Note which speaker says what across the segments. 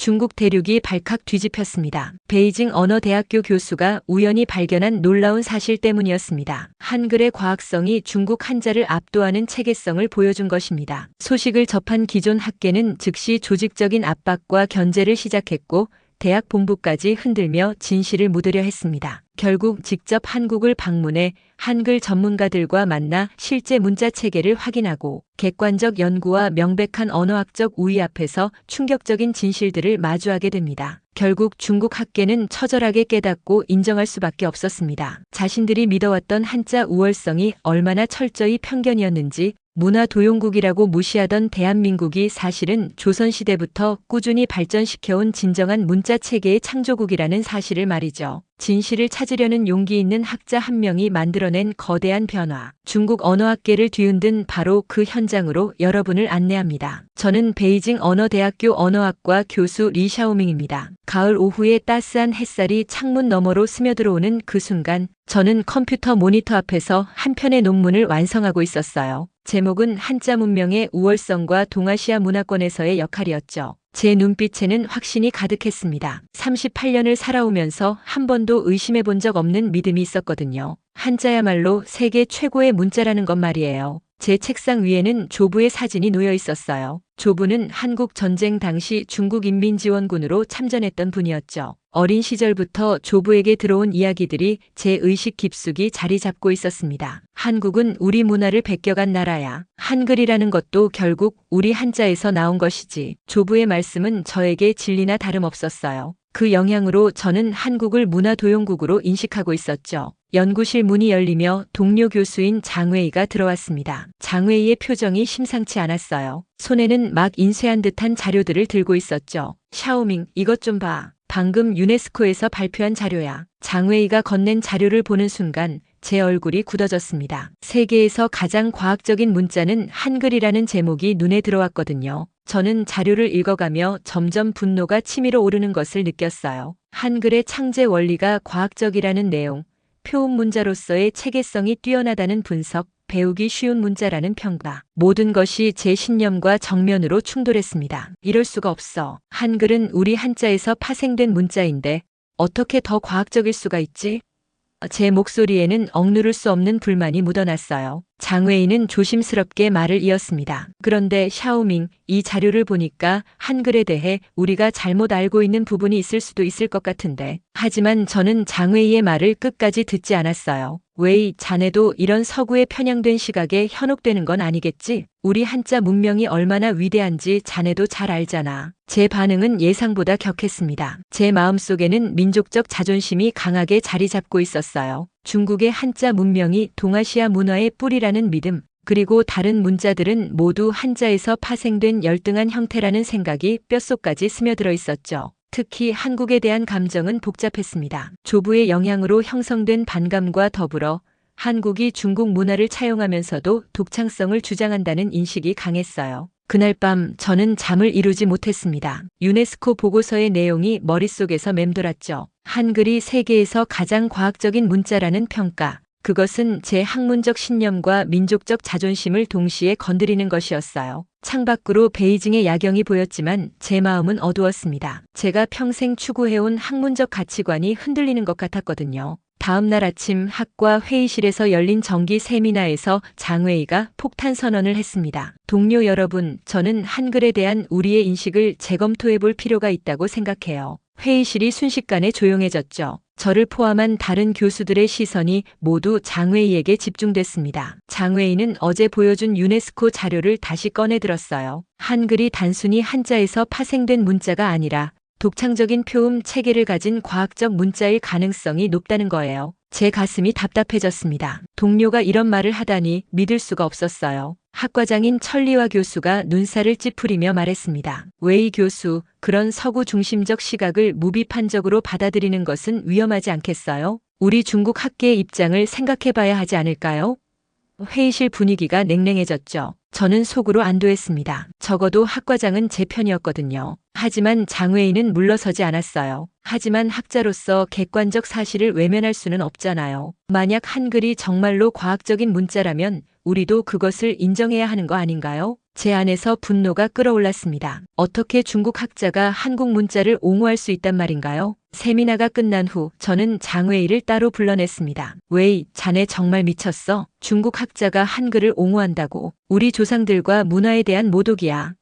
Speaker 1: 중국 대륙이 발칵 뒤집혔습니다. 베이징 언어대학교 교수가 우연히 발견한 놀라운 사실 때문이었습니다. 한글의 과학성이 중국 한자를 압도하는 체계성을 보여준 것입니다. 소식을 접한 기존 학계는 즉시 조직적인 압박과 견제를 시작했고 대학 본부까지 흔들며 진실을 묻으려 했습니다. 결국 직접 한국을 방문해 한글 전문가들과 만나 실제 문자 체계를 확인하고 객관적 연구와 명백한 언어학적 우위 앞에서 충격적인 진실들을 마주하게 됩니다. 결국 중국 학계는 처절하게 깨닫고 인정할 수밖에 없었습니다. 자신들이 믿어왔던 한자 우월성이 얼마나 철저히 편견이었는지 문화 도용국이라고 무시하던 대한민국이 사실은 조선시대부터 꾸준히 발전시켜온 진정한 문자 체계의 창조국이라는 사실을 말이죠. 진실을 찾으려는 용기 있는 학자 한 명이 만들어낸 거대한 변화. 중국 언어학계를 뒤흔든 바로 그 현장으로 여러분을 안내합니다. 저는 베이징 언어대학교 언어학과 교수 리샤오밍입니다. 가을 오후에 따스한 햇살이 창문 너머로 스며들어오는 그 순간 저는 컴퓨터 모니터 앞에서 한 편의 논문을 완성하고 있었어요. 제목은 한자 문명의 우월성과 동아시아 문화권에서의 역할이었죠. 제 눈빛에는 확신이 가득했습니다. 38년을 살아오면서 한 번도 의심해 본 적 없는 믿음이 있었거든요. 한자야말로 세계 최고의 문자라는 것 말이에요. 제 책상 위에는 조부의 사진이 놓여 있었어요. 조부는 한국 전쟁 당시 중국 인민지원군으로 참전했던 분이었죠. 어린 시절부터 조부에게 들어온 이야기들이 제 의식 깊숙이 자리 잡고 있었습니다. 한국은 우리 문화를 베껴간 나라야. 한글이라는 것도 결국 우리 한자에서 나온 것이지. 조부의 말씀은 저에게 진리나 다름없었어요. 그 영향으로 저는 한국을 문화 도용국으로 인식하고 있었죠. 연구실 문이 열리며 동료 교수인 장웨이가 들어왔습니다. 장웨이의 표정이 심상치 않았어요. 손에는 막 인쇄한 듯한 자료들을 들고 있었죠. 샤오밍, 이것 좀 봐. 방금 유네스코에서 발표한 자료야. 장웨이가 건넨 자료를 보는 순간 제 얼굴이 굳어졌습니다. 세계에서 가장 과학적인 문자는 한글이라는 제목이 눈에 들어왔거든요. 저는 자료를 읽어가며 점점 분노가 치밀어 오르는 것을 느꼈어요. 한글의 창제 원리가 과학적이라는 내용, 표음 문자로서의 체계성이 뛰어나다는 분석, 배우기 쉬운 문자라는 평가. 모든 것이 제 신념과 정면으로 충돌했습니다. 이럴 수가 없어. 한글은 우리 한자에서 파생된 문자인데 어떻게 더 과학적일 수가 있지? 제 목소리에는 억누를 수 없는 불만이 묻어났어요. 장웨이는 조심스럽게 말을 이었습니다. 그런데 샤오밍, 이 자료를 보니까 한글에 대해 우리가 잘못 알고 있는 부분이 있을 수도 있을 것 같은데. 하지만 저는 장웨이의 말을 끝까지 듣지 않았어요. 웨이, 자네도 이런 서구에 편향된 시각에 현혹되는 건 아니겠지? 우리 한자 문명이 얼마나 위대한지 자네도 잘 알잖아. 제 반응은 예상보다 격했습니다. 제 마음속에는 민족적 자존심이 강하게 자리 잡고 있었어요. 중국의 한자 문명이 동아시아 문화의 뿌리라는 믿음, 그리고 다른 문자들은 모두 한자에서 파생된 열등한 형태라는 생각이 뼛속까지 스며들어 있었죠. 특히 한국에 대한 감정은 복잡했습니다. 조부의 영향으로 형성된 반감과 더불어 한국이 중국 문화를 차용하면서도 독창성을 주장한다는 인식이 강했어요. 그날 밤 저는 잠을 이루지 못했습니다. 유네스코 보고서의 내용이 머릿속에서 맴돌았죠. 한글이 세계에서 가장 과학적인 문자라는 평가. 그것은 제 학문적 신념과 민족적 자존심을 동시에 건드리는 것이었어요. 창밖으로 베이징의 야경이 보였지만 제 마음은 어두웠습니다. 제가 평생 추구해온 학문적 가치관이 흔들리는 것 같았거든요. 다음 날 아침 학과 회의실에서 열린 정기 세미나에서 장회의가 폭탄 선언을 했습니다. 동료 여러분, 저는 한글에 대한 우리의 인식을 재검토해 볼 필요가 있다고 생각해요. 회의실이 순식간에 조용해졌죠. 저를 포함한 다른 교수들의 시선이 모두 장웨이에게 집중됐습니다. 장웨이는 어제 보여준 유네스코 자료를 다시 꺼내 들었어요. 한글이 단순히 한자에서 파생된 문자가 아니라 독창적인 표음 체계를 가진 과학적 문자일 가능성이 높다는 거예요. 제 가슴이 답답해졌습니다. 동료가 이런 말을 하다니 믿을 수가 없었어요. 학과장인 천리와 교수가 눈살을 찌푸리며 말했습니다. 웨이 교수, 그런 서구 중심적 시각을 무비판적으로 받아들이는 것은 위험하지 않겠어요? 우리 중국 학계의 입장을 생각해 봐야 하지 않을까요? 회의실 분위기가 냉랭해졌죠. 저는 속으로 안도했습니다. 적어도 학과장은 제 편이었거든요. 하지만 장외인은 물러서지 않았어요. 하지만 학자로서 객관적 사실을 외면할 수는 없잖아요. 만약 한글이 정말로 과학적인 문자라면 우리도 그것을 인정해야 하는 거 아닌가요? 제 안에서 분노가 끓어올랐습니다. 어떻게 중국 학자가 한국 문자를 옹호할 수 있단 말인가요? 세미나가 끝난 후 저는 장웨이를 따로 불러냈습니다. 웨이, 자네 정말 미쳤어? 중국 학자가 한글을 옹호한다고. 우리 조상들과 문화에 대한 모독이야.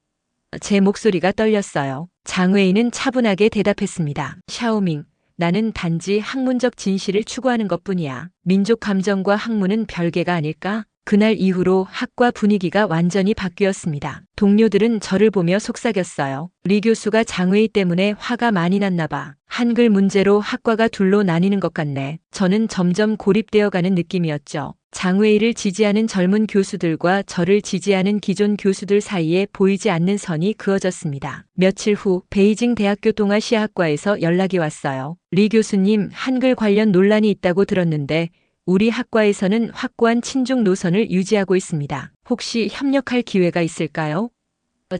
Speaker 1: 제 목소리가 떨렸어요. 장웨이는 차분하게 대답했습니다. 샤오밍, 나는 단지 학문적 진실을 추구하는 것 뿐이야. 민족 감정과 학문은 별개가 아닐까? 그날 이후로 학과 분위기가 완전히 바뀌었습니다. 동료들은 저를 보며 속삭였어요. 리 교수가 장웨이 때문에 화가 많이 났나 봐. 한글 문제로 학과가 둘로 나뉘는 것 같네. 저는 점점 고립되어 가는 느낌이었죠. 장웨이를 지지하는 젊은 교수들과 저를 지지하는 기존 교수들 사이에 보이지 않는 선이 그어졌습니다. 며칠 후 베이징 대학교 동아시아학과에서 연락이 왔어요. 리 교수님, 한글 관련 논란이 있다고 들었는데 우리 학과에서는 확고한 친중 노선을 유지하고 있습니다. 혹시 협력할 기회가 있을까요?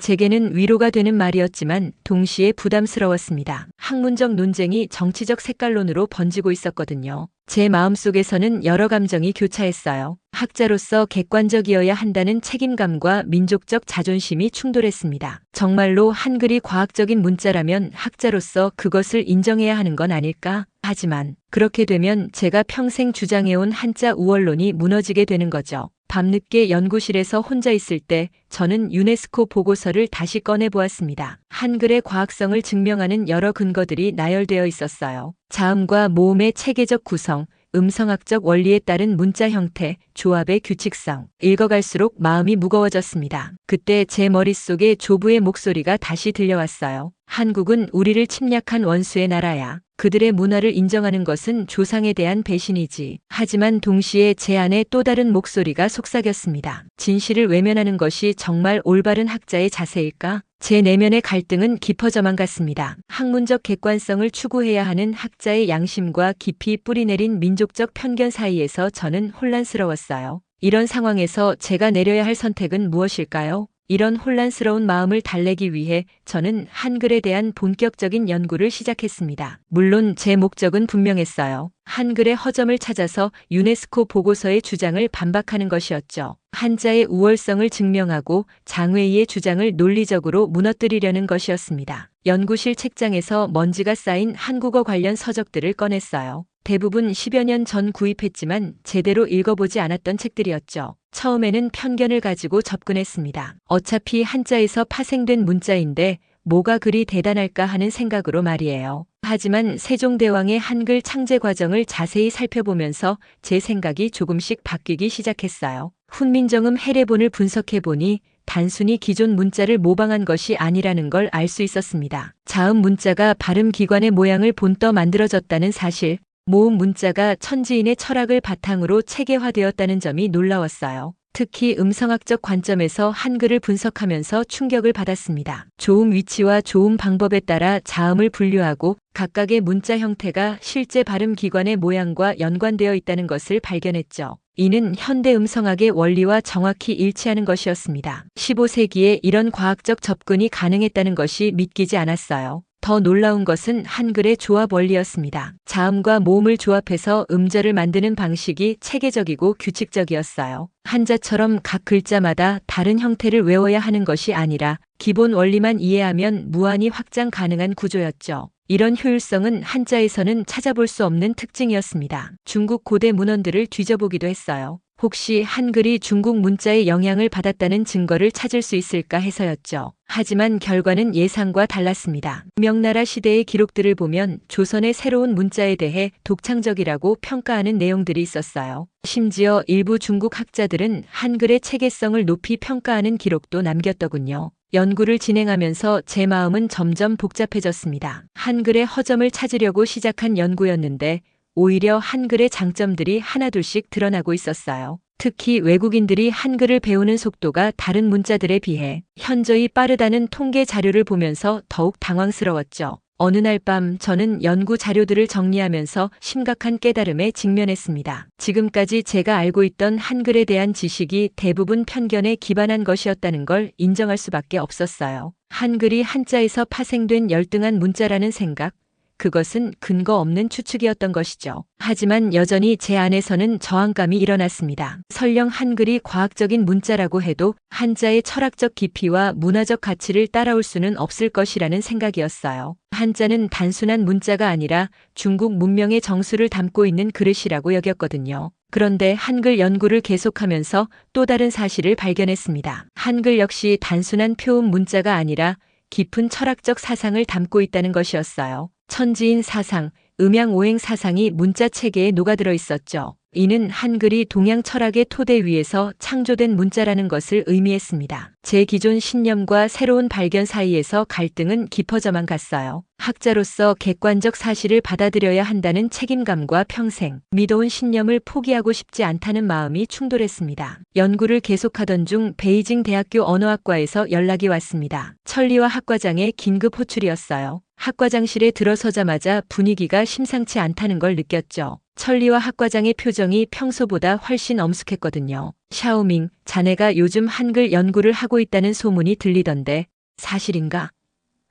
Speaker 1: 제게는 위로가 되는 말이었지만 동시에 부담스러웠습니다. 학문적 논쟁이 정치적 색깔론으로 번지고 있었거든요. 제 마음속에서는 여러 감정이 교차했어요. 학자로서 객관적이어야 한다는 책임감과 민족적 자존심이 충돌했습니다. 정말로 한글이 과학적인 문자라면 학자로서 그것을 인정해야 하는 건 아닐까? 하지만 그렇게 되면 제가 평생 주장해온 한자 우월론이 무너지게 되는 거죠. 밤늦게 연구실에서 혼자 있을 때 저는 유네스코 보고서를 다시 꺼내 보았습니다. 한글의 과학성을 증명하는 여러 근거들이 나열되어 있었어요. 자음과 모음의 체계적 구성, 음성학적 원리에 따른 문자 형태, 조합의 규칙성. 읽어갈수록 마음이 무거워졌습니다. 그때 제 머릿속에 조부의 목소리가 다시 들려왔어요. 한국은 우리를 침략한 원수의 나라야. 그들의 문화를 인정하는 것은 조상에 대한 배신이지. 하지만 동시에 제 안에 또 다른 목소리가 속삭였습니다. 진실을 외면하는 것이 정말 올바른 학자의 자세일까? 제 내면의 갈등은 깊어져만 갔습니다. 학문적 객관성을 추구해야 하는 학자의 양심과 깊이 뿌리내린 민족적 편견 사이에서 저는 혼란스러웠어요. 이런 상황에서 제가 내려야 할 선택은 무엇일까요? 이런 혼란스러운 마음을 달래기 위해 저는 한글에 대한 본격적인 연구를 시작했습니다. 물론 제 목적은 분명했어요. 한글의 허점을 찾아서 유네스코 보고서의 주장을 반박하는 것이었죠. 한자의 우월성을 증명하고 장외이의 주장을 논리적으로 무너뜨리려는 것이었습니다. 연구실 책장에서 먼지가 쌓인 한국어 관련 서적들을 꺼냈어요. 대부분 10여 년 전 구입했지만 제대로 읽어보지 않았던 책들이었죠. 처음에는 편견을 가지고 접근했습니다. 어차피 한자에서 파생된 문자인데 뭐가 그리 대단할까 하는 생각으로 말이에요. 하지만 세종대왕의 한글 창제 과정을 자세히 살펴보면서 제 생각이 조금씩 바뀌기 시작했어요. 훈민정음 해례본을 분석해보니 단순히 기존 문자를 모방한 것이 아니라는 걸 알 수 있었습니다. 자음 문자가 발음 기관의 모양을 본떠 만들어졌다는 사실, 모음 문자가 천지인의 철학을 바탕으로 체계화되었다는 점이 놀라웠어요. 특히 음성학적 관점에서 한글을 분석하면서 충격을 받았습니다. 조음 위치와 조음 방법에 따라 자음을 분류하고 각각의 문자 형태가 실제 발음 기관의 모양과 연관되어 있다는 것을 발견했죠. 이는 현대 음성학의 원리와 정확히 일치하는 것이었습니다. 15세기에 이런 과학적 접근이 가능했다는 것이 믿기지 않았어요. 더 놀라운 것은 한글의 조합 원리였습니다. 자음과 모음을 조합해서 음절을 만드는 방식이 체계적이고 규칙적이었어요. 한자처럼 각 글자마다 다른 형태를 외워야 하는 것이 아니라 기본 원리만 이해하면 무한히 확장 가능한 구조였죠. 이런 효율성은 한자에서는 찾아볼 수 없는 특징이었습니다. 중국 고대 문헌들을 뒤져보기도 했어요. 혹시 한글이 중국 문자의 영향을 받았다는 증거를 찾을 수 있을까 해서였죠. 하지만 결과는 예상과 달랐습니다. 명나라 시대의 기록들을 보면 조선의 새로운 문자에 대해 독창적이라고 평가하는 내용들이 있었어요. 심지어 일부 중국 학자들은 한글의 체계성을 높이 평가하는 기록도 남겼더군요. 연구를 진행하면서 제 마음은 점점 복잡해졌습니다. 한글의 허점을 찾으려고 시작한 연구였는데 오히려 한글의 장점들이 하나둘씩 드러나고 있었어요. 특히 외국인들이 한글을 배우는 속도가 다른 문자들에 비해 현저히 빠르다는 통계 자료를 보면서 더욱 당황스러웠죠. 어느 날 밤 저는 연구 자료들을 정리하면서 심각한 깨달음에 직면했습니다. 지금까지 제가 알고 있던 한글에 대한 지식이 대부분 편견에 기반한 것이었다는 걸 인정할 수밖에 없었어요. 한글이 한자에서 파생된 열등한 문자라는 생각, 그것은 근거 없는 추측이었던 것이죠. 하지만 여전히 제 안에서는 저항감이 일어났습니다. 설령 한글이 과학적인 문자라고 해도 한자의 철학적 깊이와 문화적 가치를 따라올 수는 없을 것이라는 생각이었어요. 한자는 단순한 문자가 아니라 중국 문명의 정수를 담고 있는 그릇이라고 여겼거든요. 그런데 한글 연구를 계속하면서 또 다른 사실을 발견했습니다. 한글 역시 단순한 표음 문자가 아니라 깊은 철학적 사상을 담고 있다는 것이었어요. 천지인 사상, 음양오행 사상이 문자 체계에 녹아들어 있었죠. 이는 한글이 동양 철학의 토대 위에서 창조된 문자라는 것을 의미했습니다. 제 기존 신념과 새로운 발견 사이에서 갈등은 깊어져만 갔어요. 학자로서 객관적 사실을 받아들여야 한다는 책임감과 평생 믿어온 신념을 포기하고 싶지 않다는 마음이 충돌했습니다. 연구를 계속하던 중 베이징 대학교 언어학과에서 연락이 왔습니다. 천리와 학과장의 긴급 호출이었어요. 학과장실에 들어서자마자 분위기가 심상치 않다는 걸 느꼈죠. 천리와 학과장의 표정이 평소보다 훨씬 엄숙했거든요. 샤오밍, 자네가 요즘 한글 연구를 하고 있다는 소문이 들리던데 사실인가?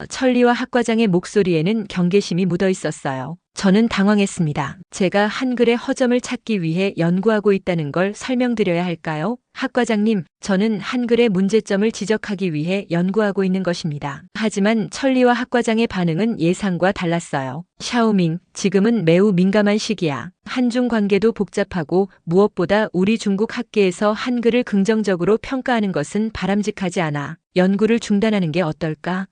Speaker 1: 천리와 학과장의 목소리에는 경계심이 묻어 있었어요. 저는 당황했습니다. 제가 한글의 허점을 찾기 위해 연구하고 있다는 걸 설명드려야 할까요? 학과장님, 저는 한글의 문제점을 지적하기 위해 연구하고 있는 것입니다. 하지만 천리와 학과장의 반응은 예상과 달랐어요. 샤오밍, 지금은 매우 민감한 시기야. 한중 관계도 복잡하고 무엇보다 우리 중국 학계에서 한글을 긍정적으로 평가하는 것은 바람직하지 않아. 연구를 중단하는 게 어떨까?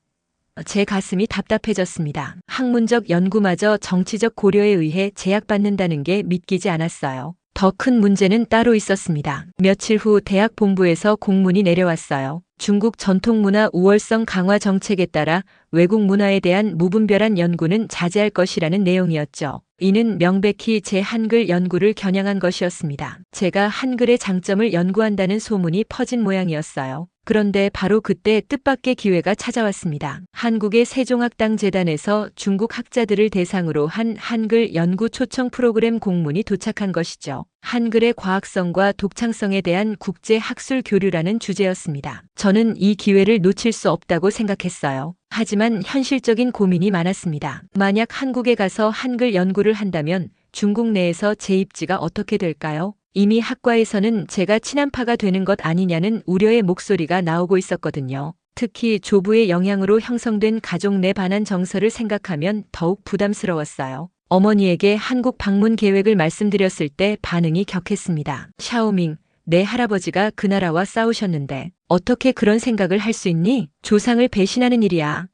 Speaker 1: 제 가슴이 답답해졌습니다. 학문적 연구마저 정치적 고려에 의해 제약받는다는 게 믿기지 않았어요. 더 큰 문제는 따로 있었습니다. 며칠 후 대학 본부에서 공문이 내려왔어요. 중국 전통문화 우월성 강화 정책에 따라 외국 문화에 대한 무분별한 연구는 자제할 것이라는 내용이었죠. 이는 명백히 제 한글 연구를 겨냥한 것이었습니다. 제가 한글의 장점을 연구한다는 소문이 퍼진 모양이었어요. 그런데 바로 그때 뜻밖의 기회가 찾아왔습니다. 한국의 세종학당 재단에서 중국 학자들을 대상으로 한 한글 연구 초청 프로그램 공문이 도착한 것이죠. 한글의 과학성과 독창성에 대한 국제 학술 교류라는 주제였습니다. 저는 이 기회를 놓칠 수 없다고 생각했어요. 하지만 현실적인 고민이 많았습니다. 만약 한국에 가서 한글 연구를 한다면 중국 내에서 제 입지가 어떻게 될까요? 이미 학과에서는 제가 친한파가 되는 것 아니냐는 우려의 목소리가 나오고 있었거든요. 특히 조부의 영향으로 형성된 가족 내 반한 정서를 생각하면 더욱 부담스러웠어요. 어머니에게 한국 방문 계획을 말씀드렸을 때 반응이 격했습니다. 샤오밍, 내 할아버지가 그 나라와 싸우셨는데 어떻게 그런 생각을 할 수 있니? 조상을 배신하는 일이야.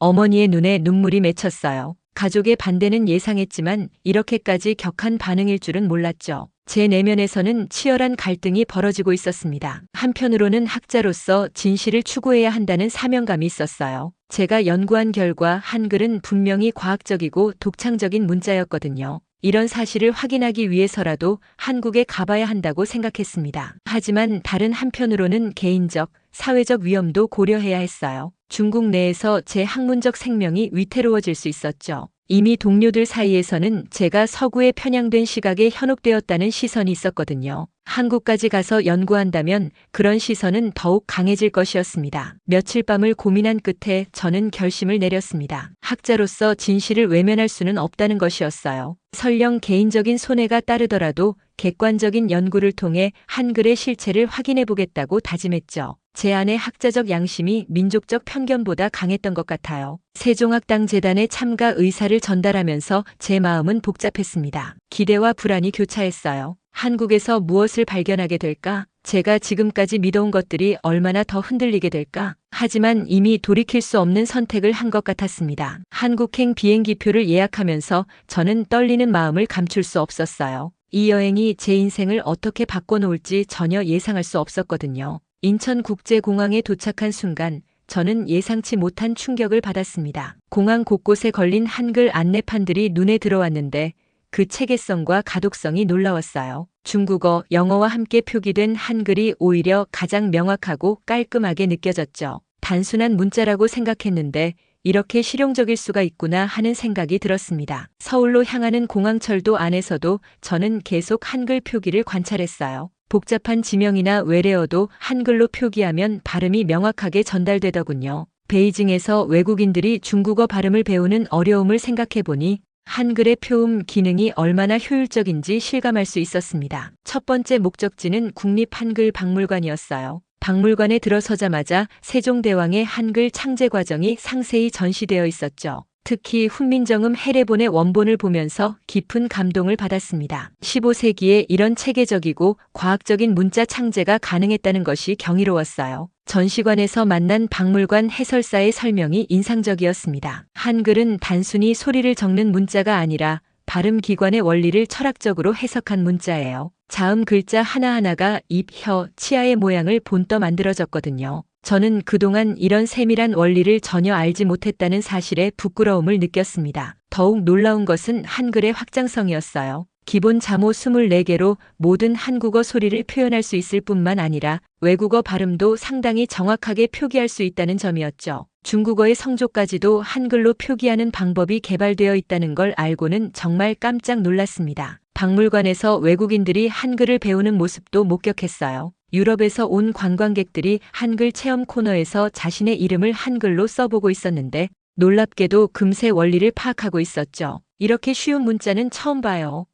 Speaker 1: 어머니의 눈에 눈물이 맺혔어요. 가족의 반대는 예상했지만 이렇게까지 격한 반응일 줄은 몰랐죠. 제 내면에서는 치열한 갈등이 벌어지고 있었습니다. 한편으로는 학자로서 진실을 추구해야 한다는 사명감이 있었어요. 제가 연구한 결과 한글은 분명히 과학적이고 독창적인 문자였거든요. 이런 사실을 확인하기 위해서라도 한국에 가봐야 한다고 생각했습니다. 하지만 다른 한편으로는 개인적, 사회적 위험도 고려해야 했어요. 중국 내에서 제 학문적 생명이 위태로워질 수 있었죠. 이미 동료들 사이에서는 제가 서구에 편향된 시각에 현혹되었다는 시선이 있었거든요. 한국까지 가서 연구한다면 그런 시선은 더욱 강해질 것이었습니다. 며칠 밤을 고민한 끝에 저는 결심을 내렸습니다. 학자로서 진실을 외면할 수는 없다는 것이었어요. 설령 개인적인 손해가 따르더라도 객관적인 연구를 통해 한글의 실체를 확인해 보겠다고 다짐했죠. 제 안의 학자적 양심이 민족적 편견보다 강했던 것 같아요. 세종학당 재단의 참가 의사를 전달하면서 제 마음은 복잡했습니다. 기대와 불안이 교차했어요. 한국에서 무엇을 발견하게 될까? 제가 지금까지 믿어온 것들이 얼마나 더 흔들리게 될까? 하지만 이미 돌이킬 수 없는 선택을 한 것 같았습니다. 한국행 비행기표를 예약하면서 저는 떨리는 마음을 감출 수 없었어요. 이 여행이 제 인생을 어떻게 바꿔놓을지 전혀 예상할 수 없었거든요. 인천국제공항에 도착한 순간 저는 예상치 못한 충격을 받았습니다. 공항 곳곳에 걸린 한글 안내판들이 눈에 들어왔는데 그 체계성과 가독성이 놀라웠어요. 중국어, 영어와 함께 표기된 한글이 오히려 가장 명확하고 깔끔하게 느껴졌죠. 단순한 문자라고 생각했는데 이렇게 실용적일 수가 있구나 하는 생각이 들었습니다. 서울로 향하는 공항철도 안에서도 저는 계속 한글 표기를 관찰했어요. 복잡한 지명이나 외래어도 한글로 표기하면 발음이 명확하게 전달되더군요. 베이징에서 외국인들이 중국어 발음을 배우는 어려움을 생각해 보니 한글의 표음 기능이 얼마나 효율적인지 실감할 수 있었습니다. 첫 번째 목적지는 국립한글박물관이었어요. 박물관에 들어서자마자 세종대왕의 한글 창제 과정이 상세히 전시되어 있었죠. 특히 훈민정음 해례본의 원본을 보면서 깊은 감동을 받았습니다. 15세기에 이런 체계적이고 과학적인 문자 창제가 가능했다는 것이 경이로웠어요. 전시관에서 만난 박물관 해설사의 설명이 인상적이었습니다. 한글은 단순히 소리를 적는 문자가 아니라 발음 기관의 원리를 철학적으로 해석한 문자예요. 자음 글자 하나하나가 입, 혀, 치아의 모양을 본떠 만들어졌거든요. 저는 그동안 이런 세밀한 원리를 전혀 알지 못했다는 사실에 부끄러움을 느꼈습니다. 더욱 놀라운 것은 한글의 확장성이었어요. 기본 자모 24개로 모든 한국어 소리를 표현할 수 있을 뿐만 아니라 외국어 발음도 상당히 정확하게 표기할 수 있다는 점이었죠. 중국어의 성조까지도 한글로 표기하는 방법이 개발되어 있다는 걸 알고는 정말 깜짝 놀랐습니다. 박물관에서 외국인들이 한글을 배우는 모습도 목격했어요. 유럽에서 온 관광객들이 한글 체험 코너에서 자신의 이름을 한글로 써보고 있었는데 놀랍게도 금세 원리를 파악하고 있었죠. 이렇게 쉬운 문자는 처음 봐요.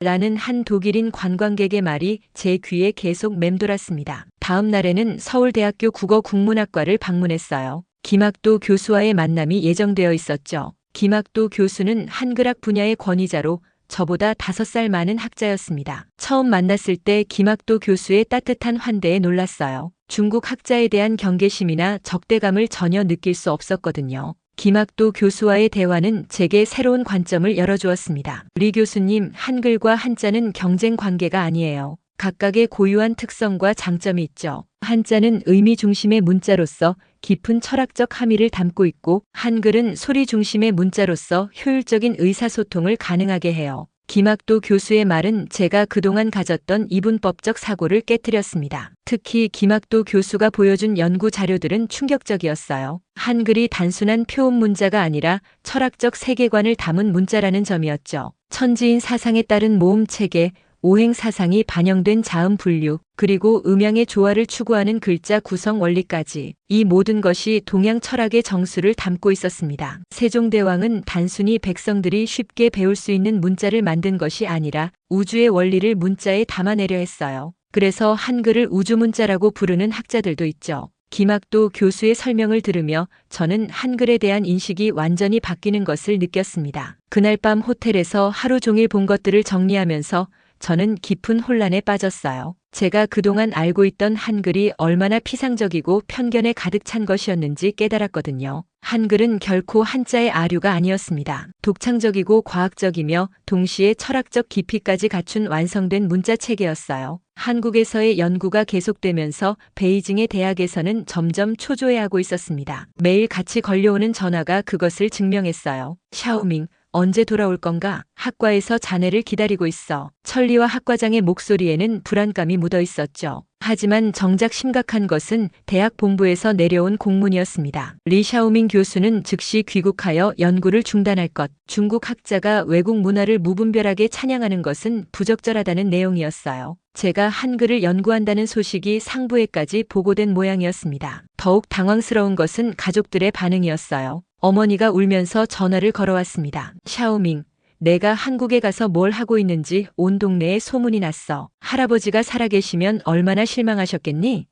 Speaker 1: 라는 한 독일인 관광객의 말이 제 귀에 계속 맴돌았습니다. 다음 날에는 서울대학교 국어국문학과를 방문했어요. 김학도 교수와의 만남이 예정되어 있었죠. 김학도 교수는 한글학 분야의 권위자로 저보다 다섯 살 많은 학자였습니다. 처음 만났을 때 김학도 교수의 따뜻한 환대에 놀랐어요. 중국 학자에 대한 경계심이나 적대감을 전혀 느낄 수 없었거든요. 김학도 교수와의 대화는 제게 새로운 관점을 열어주었습니다. 리 교수님, 한글과 한자는 경쟁 관계가 아니에요. 각각의 고유한 특성과 장점이 있죠. 한자는 의미 중심의 문자로서 깊은 철학적 함의를 담고 있고 한글은 소리 중심의 문자로서 효율적인 의사소통을 가능하게 해요. 김학도 교수의 말은 제가 그동안 가졌던 이분법적 사고를 깨뜨렸습니다. 특히 김학도 교수가 보여준 연구 자료들은 충격적이었어요. 한글이 단순한 표음 문자가 아니라 철학적 세계관을 담은 문자라는 점이었죠. 천지인 사상에 따른 모음 체계, 오행 사상이 반영된 자음 분류, 그리고 음양의 조화를 추구하는 글자 구성 원리까지 이 모든 것이 동양 철학의 정수를 담고 있었습니다. 세종대왕은 단순히 백성들이 쉽게 배울 수 있는 문자를 만든 것이 아니라 우주의 원리를 문자에 담아내려 했어요. 그래서 한글을 우주문자라고 부르는 학자들도 있죠. 김학도 교수의 설명을 들으며 저는 한글에 대한 인식이 완전히 바뀌는 것을 느꼈습니다. 그날 밤 호텔에서 하루 종일 본 것들을 정리하면서 저는 깊은 혼란에 빠졌어요. 제가 그동안 알고 있던 한글이 얼마나 피상적이고 편견에 가득 찬 것이었는지 깨달았거든요. 한글은 결코 한자의 아류가 아니었습니다. 독창적이고 과학적이며 동시에 철학적 깊이까지 갖춘 완성된 문자 체계였어요. 한국에서의 연구가 계속되면서 베이징의 대학에서는 점점 초조해하고 있었습니다. 매일 같이 걸려오는 전화가 그것을 증명했어요. 샤오밍, 언제 돌아올 건가? 학과에서 자네를 기다리고 있어. 천리와 학과장의 목소리에는 불안감이 묻어 있었죠. 하지만 정작 심각한 것은 대학 본부에서 내려온 공문이었습니다. 리 샤오밍 교수는 즉시 귀국하여 연구를 중단할 것, 중국 학자가 외국 문화를 무분별하게 찬양하는 것은 부적절하다는 내용이었어요. 제가 한글을 연구한다는 소식이 상부에까지 보고된 모양이었습니다. 더욱 당황스러운 것은 가족들의 반응이었어요. 어머니가 울면서 전화를 걸어왔습니다. 샤오밍, 내가 한국에 가서 뭘 하고 있는지 온 동네에 소문이 났어. 할아버지가 살아계시면 얼마나 실망하셨겠니?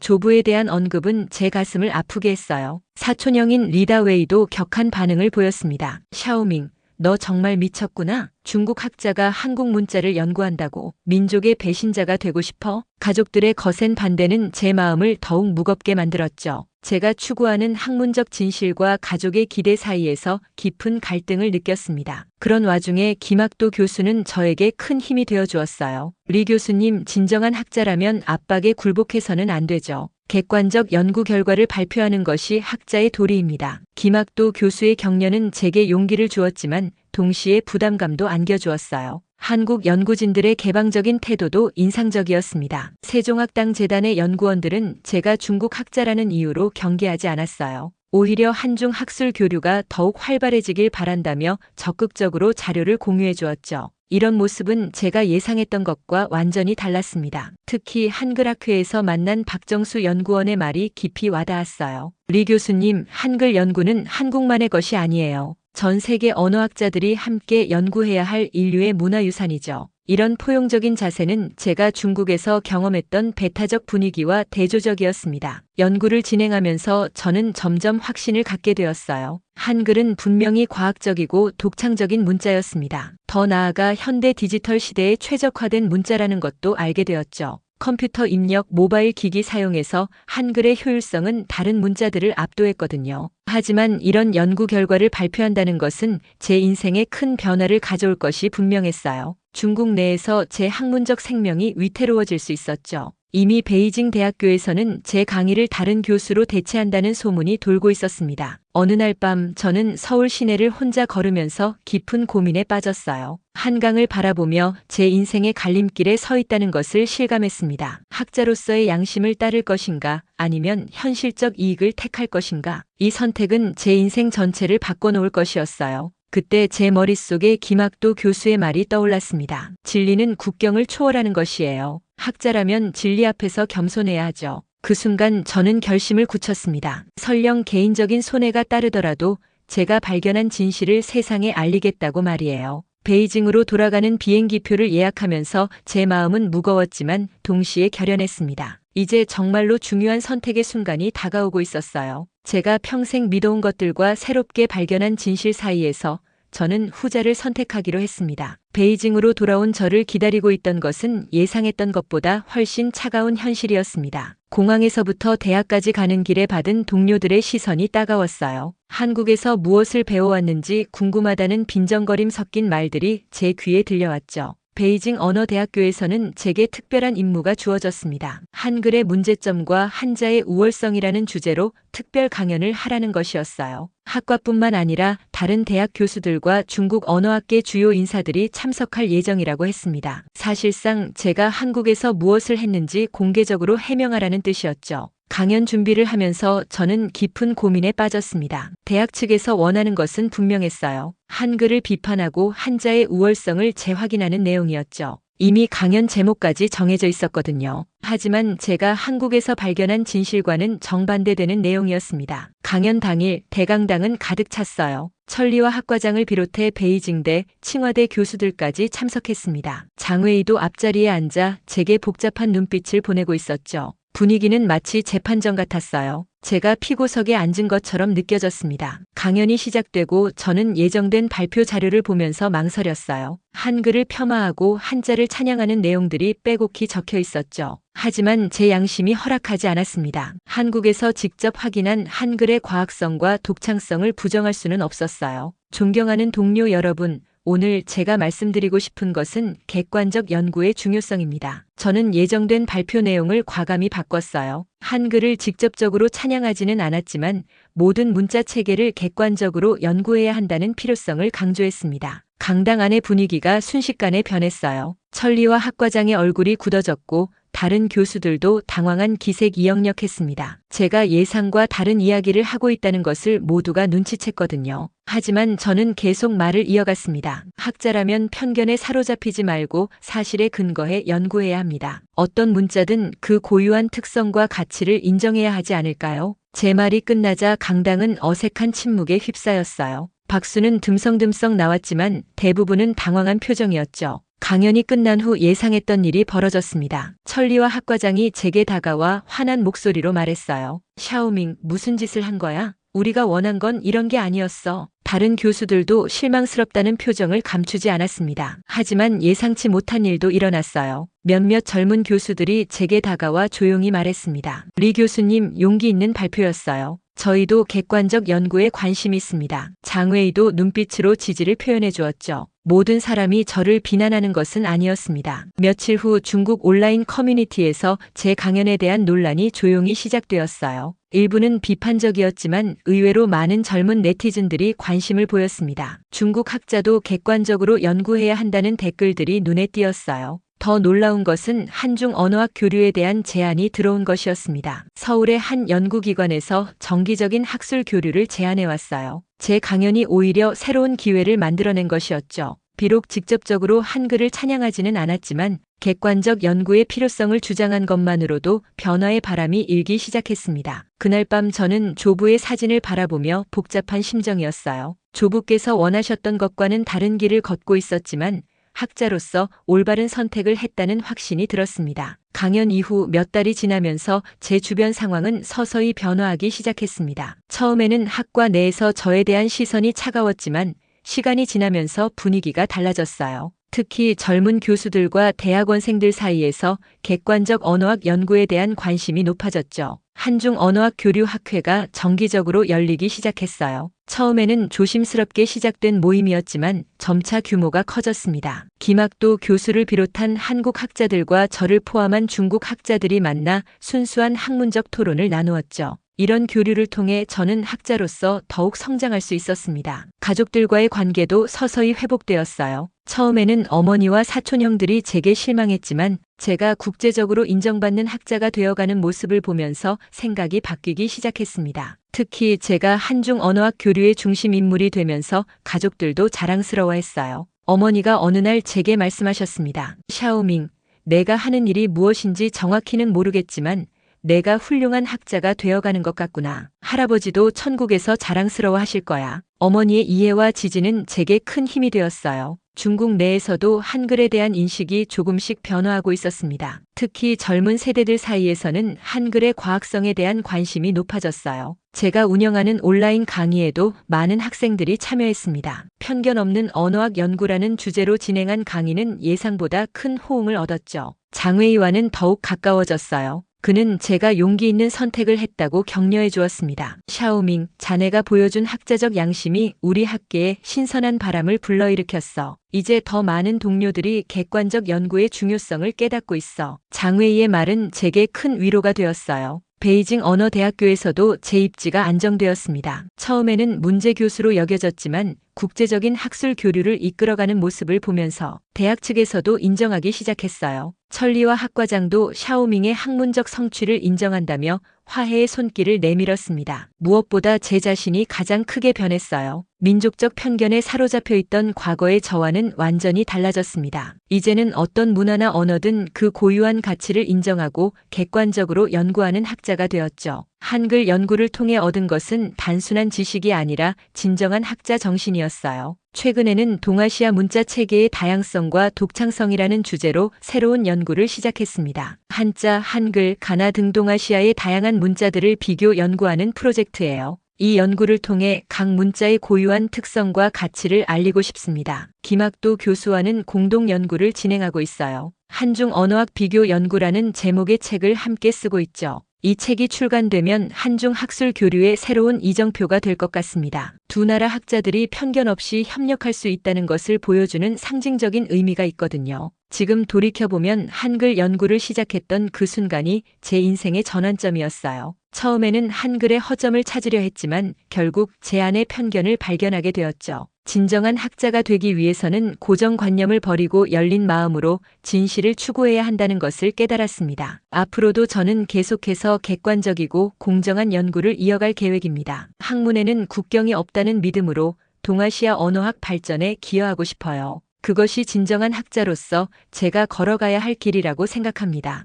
Speaker 1: 조부에 대한 언급은 제 가슴을 아프게 했어요. 사촌형인 리다웨이도 격한 반응을 보였습니다. 샤오밍, 너 정말 미쳤구나. 중국 학자가 한국 문자를 연구한다고 민족의 배신자가 되고 싶어? 가족들의 거센 반대는 제 마음을 더욱 무겁게 만들었죠. 제가 추구하는 학문적 진실과 가족의 기대 사이에서 깊은 갈등을 느꼈습니다. 그런 와중에 김학도 교수는 저에게 큰 힘이 되어 주었어요. 리 교수님, 진정한 학자라면 압박에 굴복해서는 안 되죠. 객관적 연구 결과를 발표하는 것이 학자의 도리입니다. 김학도 교수의 격려는 제게 용기를 주었지만 동시에 부담감도 안겨주었어요. 한국 연구진들의 개방적인 태도도 인상적이었습니다. 세종학당 재단의 연구원들은 제가 중국 학자라는 이유로 경계하지 않았어요. 오히려 한중 학술 교류가 더욱 활발해지길 바란다며 적극적으로 자료를 공유해 주었죠. 이런 모습은 제가 예상했던 것과 완전히 달랐습니다. 특히 한글학회에서 만난 박정수 연구원의 말이 깊이 와닿았어요. 리 교수님, 한글 연구는 한국만의 것이 아니에요. 전 세계 언어학자들이 함께 연구해야 할 인류의 문화유산이죠. 이런 포용적인 자세는 제가 중국에서 경험했던 배타적 분위기와 대조적이었습니다. 연구를 진행하면서 저는 점점 확신을 갖게 되었어요. 한글은 분명히 과학적이고 독창적인 문자였습니다. 더 나아가 현대 디지털 시대에 최적화된 문자라는 것도 알게 되었죠. 컴퓨터 입력, 모바일 기기 사용에서 한글의 효율성은 다른 문자들을 압도했거든요. 하지만 이런 연구 결과를 발표한다는 것은 제 인생에 큰 변화를 가져올 것이 분명했어요. 중국 내에서 제 학문적 생명이 위태로워질 수 있었죠. 이미 베이징 대학교에서는 제 강의를 다른 교수로 대체한다는 소문이 돌고 있었습니다. 어느 날 밤 저는 서울 시내를 혼자 걸으면서 깊은 고민에 빠졌어요. 한강을 바라보며 제 인생의 갈림길에 서 있다는 것을 실감했습니다. 학자로서의 양심을 따를 것인가 아니면 현실적 이익을 택할 것인가 이 선택은 제 인생 전체를 바꿔놓을 것이었어요. 그때 제 머릿속에 김학도 교수의 말이 떠올랐습니다. 진리는 국경을 초월하는 것이에요. 학자라면 진리 앞에서 겸손해야 하죠. 그 순간 저는 결심을 굳혔습니다. 설령 개인적인 손해가 따르더라도 제가 발견한 진실을 세상에 알리겠다고 말이에요. 베이징으로 돌아가는 비행기표를 예약하면서 제 마음은 무거웠지만 동시에 결연했습니다. 이제 정말로 중요한 선택의 순간이 다가오고 있었어요. 제가 평생 믿어온 것들과 새롭게 발견한 진실 사이에서 저는 후자를 선택하기로 했습니다. 베이징으로 돌아온 저를 기다리고 있던 것은 예상했던 것보다 훨씬 차가운 현실이었습니다. 공항에서부터 대학까지 가는 길에 받은 동료들의 시선이 따가웠어요. 한국에서 무엇을 배워왔는지 궁금하다는 빈정거림 섞인 말들이 제 귀에 들려왔죠. 베이징 언어대학교에서는 제게 특별한 임무가 주어졌습니다. 한글의 문제점과 한자의 우월성이라는 주제로 특별 강연을 하라는 것이었어요. 학과뿐만 아니라 다른 대학 교수들과 중국 언어학계 주요 인사들이 참석할 예정이라고 했습니다. 사실상 제가 한국에서 무엇을 했는지 공개적으로 해명하라는 뜻이었죠. 강연 준비를 하면서 저는 깊은 고민에 빠졌습니다. 대학 측에서 원하는 것은 분명했어요. 한글을 비판하고 한자의 우월성을 재확인하는 내용이었죠. 이미 강연 제목까지 정해져 있었거든요. 하지만 제가 한국에서 발견한 진실과는 정반대되는 내용이었습니다. 강연 당일 대강당은 가득 찼어요. 천리와 학과장을 비롯해 베이징대, 칭화대 교수들까지 참석했습니다. 장외이도 앞자리에 앉아 제게 복잡한 눈빛을 보내고 있었죠. 분위기는 마치 재판정 같았어요. 제가 피고석에 앉은 것처럼 느껴졌습니다. 강연이 시작되고 저는 예정된 발표 자료를 보면서 망설였어요. 한글을 폄하하고 한자를 찬양하는 내용들이 빼곡히 적혀 있었죠. 하지만 제 양심이 허락하지 않았습니다. 한국에서 직접 확인한 한글의 과학성과 독창성을 부정할 수는 없었어요. 존경하는 동료 여러분, 오늘 제가 말씀드리고 싶은 것은 객관적 연구의 중요성입니다. 저는 예정된 발표 내용을 과감히 바꿨어요. 한글을 직접적으로 찬양하지는 않았지만 모든 문자 체계를 객관적으로 연구해야 한다는 필요성을 강조했습니다. 강당 안의 분위기가 순식간에 변했어요. 천리와 학과장의 얼굴이 굳어졌고 다른 교수들도 당황한 기색 이역력했습니다. 제가 예상과 다른 이야기를 하고 있다는 것을 모두가 눈치챘거든요. 하지만 저는 계속 말을 이어갔습니다. 학자라면 편견에 사로잡히지 말고 사실에 근거해 연구해야 합니다. 어떤 문자든 그 고유한 특성과 가치를 인정해야 하지 않을까요? 제 말이 끝나자 강당은 어색한 침묵에 휩싸였어요. 박수는 듬성듬성 나왔지만 대부분은 당황한 표정이었죠. 강연이 끝난 후 예상했던 일이 벌어졌습니다. 천리와 학과장이 제게 다가와 화난 목소리로 말했어요. 샤오밍, 무슨 짓을 한 거야? 우리가 원한 건 이런 게 아니었어. 다른 교수들도 실망스럽다는 표정을 감추지 않았습니다. 하지만 예상치 못한 일도 일어났어요. 몇몇 젊은 교수들이 제게 다가와 조용히 말했습니다. 리 교수님 용기 있는 발표였어요. 저희도 객관적 연구에 관심이 있습니다. 장외이도 눈빛으로 지지를 표현해 주었죠. 모든 사람이 저를 비난하는 것은 아니었습니다. 며칠 후 중국 온라인 커뮤니티에서 제 강연에 대한 논란이 조용히 시작되었어요. 일부는 비판적이었지만 의외로 많은 젊은 네티즌들이 관심을 보였습니다. 중국 학자도 객관적으로 연구해야 한다는 댓글들이 눈에 띄었어요. 더 놀라운 것은 한중 언어학 교류에 대한 제안이 들어온 것이었습니다. 서울의 한 연구기관에서 정기적인 학술 교류를 제안해 왔어요. 제 강연이 오히려 새로운 기회를 만들어낸 것이었죠. 비록 직접적으로 한글을 찬양하지는 않았지만 객관적 연구의 필요성을 주장한 것만으로도 변화의 바람이 일기 시작했습니다. 그날 밤 저는 조부의 사진을 바라보며 복잡한 심정이었어요. 조부께서 원하셨던 것과는 다른 길을 걷고 있었지만 학자로서 올바른 선택을 했다는 확신이 들었습니다. 강연 이후 몇 달이 지나면서 제 주변 상황은 서서히 변화하기 시작했습니다. 처음에는 학과 내에서 저에 대한 시선이 차가웠지만 시간이 지나면서 분위기가 달라졌어요. 특히 젊은 교수들과 대학원생들 사이에서 객관적 언어학 연구에 대한 관심이 높아졌죠. 한중 언어학 교류 학회가 정기적으로 열리기 시작했어요. 처음에는 조심스럽게 시작된 모임이었지만 점차 규모가 커졌습니다. 김학도 교수를 비롯한 한국 학자들과 저를 포함한 중국 학자들이 만나 순수한 학문적 토론을 나누었죠. 이런 교류를 통해 저는 학자로서 더욱 성장할 수 있었습니다. 가족들과의 관계도 서서히 회복되었어요. 처음에는 어머니와 사촌 형들이 제게 실망했지만 제가 국제적으로 인정받는 학자가 되어가는 모습을 보면서 생각이 바뀌기 시작했습니다. 특히 제가 한중 언어학 교류의 중심 인물이 되면서 가족들도 자랑스러워했어요. 어머니가 어느 날 제게 말씀하셨습니다. 샤오밍, 내가 하는 일이 무엇인지 정확히는 모르겠지만 내가 훌륭한 학자가 되어가는 것 같구나. 할아버지도 천국에서 자랑스러워 하실 거야. 어머니의 이해와 지지는 제게 큰 힘이 되었어요. 중국 내에서도 한글에 대한 인식이 조금씩 변화하고 있었습니다. 특히 젊은 세대들 사이에서는 한글의 과학성에 대한 관심이 높아졌어요. 제가 운영하는 온라인 강의에도 많은 학생들이 참여했습니다. 편견 없는 언어학 연구라는 주제로 진행한 강의는 예상보다 큰 호응을 얻었죠. 장외이와는 더욱 가까워졌어요. 그는 제가 용기 있는 선택을 했다고 격려해 주었습니다. 샤오밍, 자네가 보여준 학자적 양심이 우리 학계에 신선한 바람을 불러일으켰어. 이제 더 많은 동료들이 객관적 연구의 중요성을 깨닫고 있어. 장웨이의 말은 제게 큰 위로가 되었어요. 베이징 언어대학교에서도 제 입지가 안정되었습니다. 처음에는 문제 교수로 여겨졌지만 국제적인 학술 교류를 이끌어가는 모습을 보면서 대학 측에서도 인정하기 시작했어요. 천리와 학과장도 샤오밍의 학문적 성취를 인정한다며 화해의 손길을 내밀었습니다. 무엇보다 제 자신이 가장 크게 변했어요. 민족적 편견에 사로잡혀 있던 과거의 저와는 완전히 달라졌습니다. 이제는 어떤 문화나 언어든 그 고유한 가치를 인정하고 객관적으로 연구하는 학자가 되었죠. 한글 연구를 통해 얻은 것은 단순한 지식이 아니라 진정한 학자 정신이었어요. 최근에는 동아시아 문자 체계의 다양성과 독창성이라는 주제로 새로운 연구를 시작했습니다. 한자, 한글, 가나 등 동아시아의 다양한 문자들을 비교 연구하는 프로젝트예요. 이 연구를 통해 각 문자의 고유한 특성과 가치를 알리고 싶습니다. 김학도 교수와는 공동 연구를 진행하고 있어요. 한중 언어학 비교 연구라는 제목의 책을 함께 쓰고 있죠. 이 책이 출간되면 한중 학술 교류의 새로운 이정표가 될 것 같습니다. 두 나라 학자들이 편견 없이 협력할 수 있다는 것을 보여주는 상징적인 의미가 있거든요. 지금 돌이켜보면 한글 연구를 시작했던 그 순간이 제 인생의 전환점이었어요. 처음에는 한글의 허점을 찾으려 했지만 결국 제 안의 편견을 발견하게 되었죠. 진정한 학자가 되기 위해서는 고정관념을 버리고 열린 마음으로 진실을 추구해야 한다는 것을 깨달았습니다. 앞으로도 저는 계속해서 객관적이고 공정한 연구를 이어갈 계획입니다. 학문에는 국경이 없다는 믿음으로 동아시아 언어학 발전에 기여하고 싶어요. 그것이 진정한 학자로서 제가 걸어가야 할 길이라고 생각합니다.